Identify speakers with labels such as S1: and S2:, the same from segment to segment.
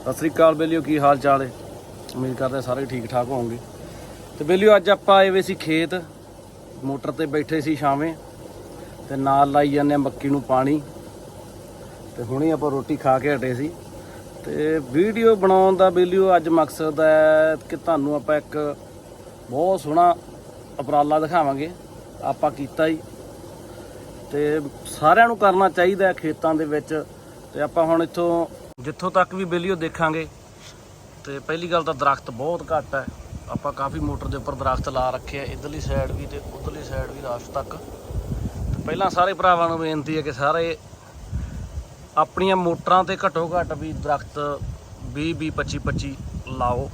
S1: ਸਤਿ ਸ੍ਰੀ ਅਕਾਲ ਬੇਲੀਓ, ਕੀ ਹਾਲ ਚਾਲ ਹੈ? ਉਮੀਦ ਕਰਦੇ ਸਾਰੇ ਠੀਕ ਠਾਕ ਹੋਵੋਗੇ। ਤੇ ਬੇਲੀਓ, ਅੱਜ ਆਪਾਂ ਆਏ ਵੇ ਸੀ ਖੇਤ, ਮੋਟਰ ਤੇ ਬੈਠੇ ਸੀ ਛਾਵੇਂ, ਤੇ ਨਾਲ ਲਾਈ ਜਾਂਦੇ ਆ ਮੱਕੀ ਨੂੰ ਪਾਣੀ, ਤੇ ਹੁਣੇ ਆਪਾਂ ਰੋਟੀ ਖਾ ਕੇ ਹਟੇ ਸੀ। ਤੇ ਵੀਡੀਓ ਬਣਾਉਣ ਦਾ ਬੇਲੀਓ, ਅੱਜ ਮਕਸਦ ਹੈ ਕਿ ਤੁਹਾਨੂੰ ਆਪਾਂ ਇੱਕ ਬਹੁਤ ਸੋਹਣਾ ਉਪਰਾਲਾ ਦਿਖਾਵਾਂਗੇ। ਆਪਾਂ ਕੀਤਾ ਹੀ। ਤੇ ਸਾਰਿਆਂ ਨੂੰ ਕਰਨਾ ਚਾਹੀਦਾ ਖੇਤਾਂ ਦੇ ਵਿੱਚ ਤੇ ਆਪਾਂ ਹੁਣ ਇੱਥੋਂ ਜਿੱਥੋਂ ਤੱਕ ਵੀ ਬੇਲੀਓ ਦੇਖਾਂਗੇ ਤੇ ਪਹਿਲੀ ਗੱਲ ਤਾਂ ਦਰਖਤ ਬਹੁਤ ਘੱਟ ਹੈ। ਆਪਾਂ ਕਾਫੀ ਮੋਟਰ ਦੇ ਉੱਪਰ ਦਰਖਤ ਲਾ ਰੱਖੇ ਆ, ਇਧਰਲੀ ਸਾਈਡ ਵੀ ਤੇ ਉਧਰਲੀ ਸਾਈਡ ਵੀ ਲਾਸਟ ਤੱਕ। ਤੇ ਪਹਿਲਾਂ ਸਾਰੇ ਭਰਾਵਾਂ ਨੂੰ ਬੇਨਤੀ ਹੈ ਕਿ ਸਾਰੇ ਆਪਣੀਆਂ ਮੋਟਰਾਂ ਤੇ ਘੱਟੋ ਘੱਟ ਵੀ ਦਰਖਤ 20 20 25 25 ਲਾਓ।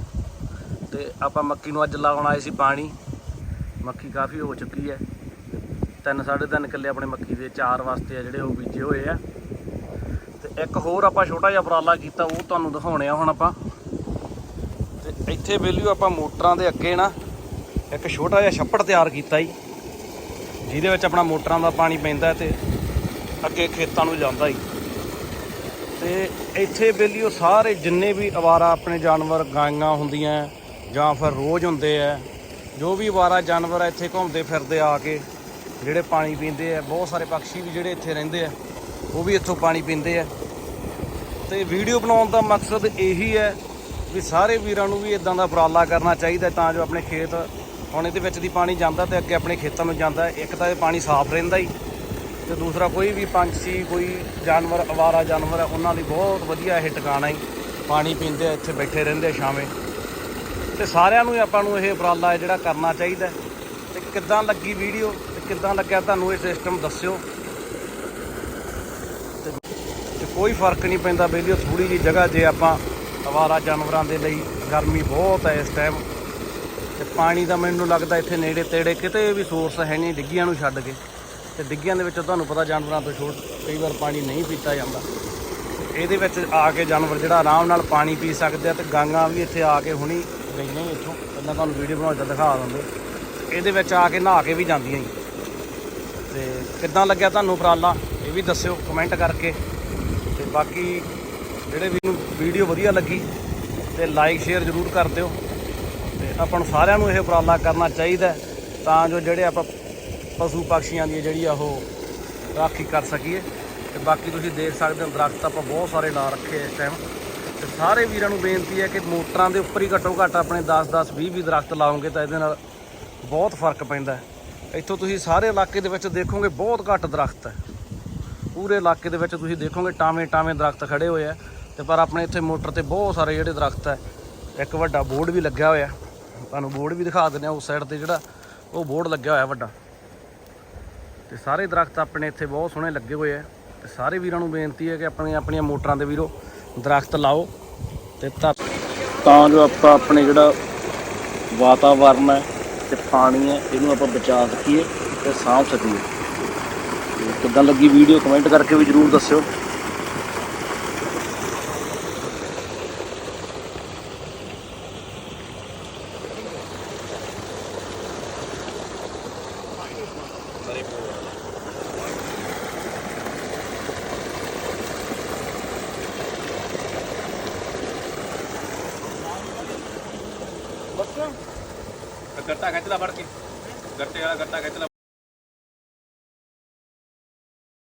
S1: ਤੇ ਆਪਾਂ ਮੱਕੀ ਨੂੰ ਅੱਜ ਲਾਉਣ ਆਏ ਸੀ ਪਾਣੀ। ਮੱਕੀ ਕਾਫੀ ਹੋ ਚੁੱਕੀ ਹੈ। ਤਿੰਨ, ਸਾਢੇ ਤਿੰਨ ਕਿੱਲੇ ਆਪਣੇ ਮੱਕੀ ਦੇ ਚਾਰ ਵਾਸਤੇ ਆ ਜਿਹੜੇ ਉਹ ਬੀਜੇ ਹੋਏ ਆ। ਇੱਕ ਹੋਰ ਆਪਾਂ ਛੋਟਾ ਜਿਹਾ ਉਪਰਾਲਾ ਕੀਤਾ, ਉਹ ਤੁਹਾਨੂੰ ਦਿਖਾਉਣੇ ਆ ਹੁਣ ਆਪਾਂ। ਤੇ ਇੱਥੇ ਵੇਲਿਓ ਆਪਾਂ ਮੋਟਰਾਂ ਦੇ ਅੱਗੇ ਨਾ, ਇੱਕ ਛੋਟਾ ਜਿਹਾ ਛੱਪੜ ਤਿਆਰ ਕੀਤਾ ਜੀ, ਜਿਹਦੇ ਵਿੱਚ ਆਪਣਾ ਮੋਟਰਾਂ ਦਾ ਪਾਣੀ ਪੈਂਦਾ ਤੇ ਅੱਗੇ ਖੇਤਾਂ ਨੂੰ ਜਾਂਦਾ ਜੀ। ਤੇ ਇੱਥੇ ਵੇਲਿਓ ਸਾਰੇ ਜਿੰਨੇ ਵੀ ਅਵਾਰਾ ਆਪਣੇ ਜਾਨਵਰ, ਗਾਈਆਂ ਹੁੰਦੀਆਂ, ਜਾਂ ਫਿਰ ਰੋਜ਼ ਹੁੰਦੇ ਆ, ਜੋ ਵੀ ਅਵਾਰਾ ਜਾਨਵਰ ਇੱਥੇ ਘੁੰਮਦੇ ਫਿਰਦੇ ਆ ਕੇ, ਜਿਹੜੇ ਪਾਣੀ ਪੀਂਦੇ ਆ, ਬਹੁਤ ਸਾਰੇ ਪੰਛੀ ਵੀ ਜਿਹੜੇ ਇੱਥੇ ਰਹਿੰਦੇ ਆ, ਉਹ ਵੀ ਇੱਥੋਂ ਪਾਣੀ ਪੀਂਦੇ ਆ। ਤੇ ਵੀਡੀਓ ਬਣਾਉਣ ਦਾ ਮਕਸਦ ਇਹੀ ਹੈ ਵੀ ਸਾਰੇ ਵੀਰਾਂ ਨੂੰ ਵੀ ਇਦਾਂ ਦਾ ਉਪਰਾਲਾ ਕਰਨਾ ਚਾਹੀਦਾ ਤਾਂ ਜੋ ਆਪਣੇ ਖੇਤ ਹੁਣ ਇਹਦੇ ਵਿੱਚ ਦੀ ਪਾਣੀ ਜਾਂਦਾ ਤੇ ਅੱਗੇ ਆਪਣੇ ਖੇਤਾਂ ਨੂੰ ਜਾਂਦਾ। ਇੱਕ ਤਾਂ ਇਹ ਪਾਣੀ ਸਾਫ਼ ਰਹਿੰਦਾ ਹੀ ਤੇ ਦੂਸਰਾ ਕੋਈ ਵੀ ਪੰਛੀ, ਕੋਈ ਜਾਨਵਰ, ਅਵਾਰਾ ਜਾਨਵਰ ਹੈ ਉਹਨਾਂ ਲਈ ਬਹੁਤ ਵਧੀਆ ਇਹ ਟਿਕਾਣਾ ਹੀ। ਪਾਣੀ ਪੀਂਦੇ ਇੱਥੇ ਬੈਠੇ ਰਹਿੰਦੇ ਆ ਛਾਵੇਂ ਤੇ ਸਾਰਿਆਂ ਨੂੰ ਹੀ ਆਪਾਂ ਨੂੰ ਇਹ ਉਪਰਾਲਾ ਹੈ ਜਿਹੜਾ ਕਰਨਾ ਚਾਹੀਦਾ। ਹੈ। ਤੇ ਕਿੱਦਾਂ ਲੱਗੀ ਵੀਡੀਓ ਤੇ ਕਿੱਦਾਂ ਲੱਗਿਆ ਤੁਹਾਨੂੰ ਇਹ ਸਿਸਟਮ ਦੱਸਿਓ ਤੇ ਤੇ ਕੋਈ ਫ਼ਰਕ ਨਹੀਂ ਪੈਂਦਾ ਬੇਲੀਓ ਥੋੜੀ ਜੀ ਜਗ੍ਹਾ ਜੇ ਆਪਾਂ ਅਵਾਰਾ ਜਾਨਵਰਾਂ ਦੇ ਲਈ ਗਰਮੀ ਬਹੁਤ ਹੈ ਇਸ ਟਾਈਮ ਤੇ ਪਾਣੀ ਦਾ ਮੈਨੂੰ ਲੱਗਦਾ ਇੱਥੇ ਨੇੜੇ ਤੇੜੇ ਕਿਤੇ ਵੀ ਸੋਰਸ ਹੈ ਨਹੀਂ ਡਿੱਗੀਆਂ ਨੂੰ ਛੱਡ ਕੇ। ਤੇ ਡਿੱਗੀਆਂ ਦੇ ਵਿੱਚ ਤੁਹਾਨੂੰ ਪਤਾ ਜਾਨਵਰਾਂ ਤੋਂ ਛੋਟ ਕਈ ਵਾਰ ਪਾਣੀ ਨਹੀਂ ਪੀਤਾ ਜਾਂਦਾ। ਇਹਦੇ ਵਿੱਚ ਆ ਕੇ ਜਾਨਵਰ ਜਿਹੜਾ ਆਰਾਮ ਨਾਲ ਪਾਣੀ ਪੀ ਸਕਦੇ ਆ ਤੇ ਗਾਂਗਾ ਵੀ ਇੱਥੇ ਆ ਕੇ ਹੁਣੀ ਗਈਆਂ ਹੀ ਇੱਥੋਂ। ਪਹਿਲਾਂ ਤੁਹਾਨੂੰ ਵੀਡੀਓ ਬਣਾ ਕੇ ਦਿਖਾ ਦਿੰਦੇ। ਇਹਦੇ ਵਿੱਚ ਆ ਕੇ ਨਹਾ ਕੇ ਵੀ ਜਾਂਦੀਆਂ ਜੀ ਤੇ ਕਿੱਦਾਂ ਲੱਗਿਆ ਤੁਹਾਨੂੰ ਉਪਰਾਲਾ, ਇਹ ਵੀ ਦੱਸਿਓ ਕਮੈਂਟ ਕਰਕੇ। ਬਾਕੀ ਜਿਹੜੇ ਵੀ ਨੂੰ ਵੀਡੀਓ ਵਧੀਆ ਲੱਗੀ ਤੇ ਲਾਈਕ ਸ਼ੇਅਰ ਜ਼ਰੂਰ ਕਰ ਦਿਓ। ਤੇ ਆਪਾਂ ਨੂੰ ਸਾਰਿਆਂ ਨੂੰ ਇਹ ਉਪਰਾਲਾ ਕਰਨਾ ਚਾਹੀਦਾ ਤਾਂ ਜੋ ਜਿਹੜੇ ਆਪਾਂ ਪਸ਼ੂ ਪਕਸ਼ੀਆਂ ਦੀ ਜਿਹੜੀ ਆ ਉਹ ਰਾਖੀ ਕਰ ਸਕੀਏ। ਤੇ ਬਾਕੀ ਤੁਸੀਂ ਦੇਖ ਸਕਦੇ ਹੋ ਦਰਖਤ ਆਪਾਂ ਬਹੁਤ ਸਾਰੇ ਲਾ ਰੱਖੇ ਇਸ ਟਾਈਮ ਤੇ ਸਾਰੇ ਵੀਰਾਂ ਨੂੰ ਬੇਨਤੀ ਹੈ ਕਿ ਮੋਟਰਾਂ ਦੇ ਉੱਪਰ ਹੀ ਘੱਟੋ ਘੱਟ ਆਪਣੇ 10 10 20 20 ਦਰਖਤ ਲਾਓਗੇ ਤਾਂ ਇਹਦੇ ਨਾਲ ਬਹੁਤ ਫ਼ਰਕ ਪੈਂਦਾ ਇੱਥੋਂ ਤੁਸੀਂ ਸਾਰੇ ਇਲਾਕੇ ਦੇ ਵਿੱਚ ਦੇਖੋਗੇ ਬਹੁਤ ਘੱਟ ਦਰਖਤ ਹੈ। ਪੂਰੇ ਇਲਾਕੇ ਦੇ ਵਿੱਚ ਤੁਸੀਂ ਦੇਖੋਗੇ ਟਾਵੇਂ ਟਾਵੇਂ ਦਰਖਤ ਖੜੇ ਹੋਏ ਆ ਤੇ ਪਰ ਆਪਣੇ ਇੱਥੇ ਮੋਟਰ ਤੇ ਬਹੁਤ ਸਾਰੇ ਜਿਹੜੇ ਦਰਖਤ ਹੈ ਇੱਕ ਵੱਡਾ ਬੋਰਡ ਵੀ ਲੱਗਿਆ ਹੋਇਆ। ਤੁਹਾਨੂੰ ਬੋਰਡ ਵੀ ਦਿਖਾ ਦਿੰਦੇ ਆ, ਉਸ ਸਾਈਡ ਤੇ ਜਿਹੜਾ ਉਹ ਬੋਰਡ ਲੱਗਿਆ ਹੋਇਆ ਵੱਡਾ। ਤੇ ਸਾਰੇ ਦਰਖਤ ਆਪਣੇ ਇੱਥੇ ਬਹੁਤ ਸੋਹਣੇ ਲੱਗੇ ਹੋਏ ਆ ਤੇ ਸਾਰੇ ਵੀਰਾਂ ਨੂੰ ਬੇਨਤੀ ਹੈ ਕਿ ਆਪਣੀਆਂ ਆਪਣੀਆਂ ਮੋਟਰਾਂ ਦੇ ਵੀਰੋ ਦਰਖਤ ਲਾਓ ਤੇ ਤਾਂ ਤਾਂ ਜੋ ਆਪਾਂ ਆਪਣੇ ਜਿਹੜਾ ਵਾਤਾਵਰਨ ਹੈ ਤੇ ਪਾਣੀ ਹੈ, ਇਹਨੂੰ ਆਪਾਂ ਬਚਾ ਸਕੀਏ ਤੇ ਸਾਂਭ ਸਕੀਏ। ਕਿੱਦਾਂ ਲੱਗੀ ਵੀਡੀਓ ਕਮੈਂਟ ਕਰਕੇ ਵੀ ਜਰੂਰ ਦੱਸਿਓ।
S2: ਗੱਟਾ ਖਿੱਚ ਲੈ ਫੜ ਕੇ। ਗੱਟੇ ਵਾਲਾ ਗੱਟਾ ਖਿੱਚ ਲੈ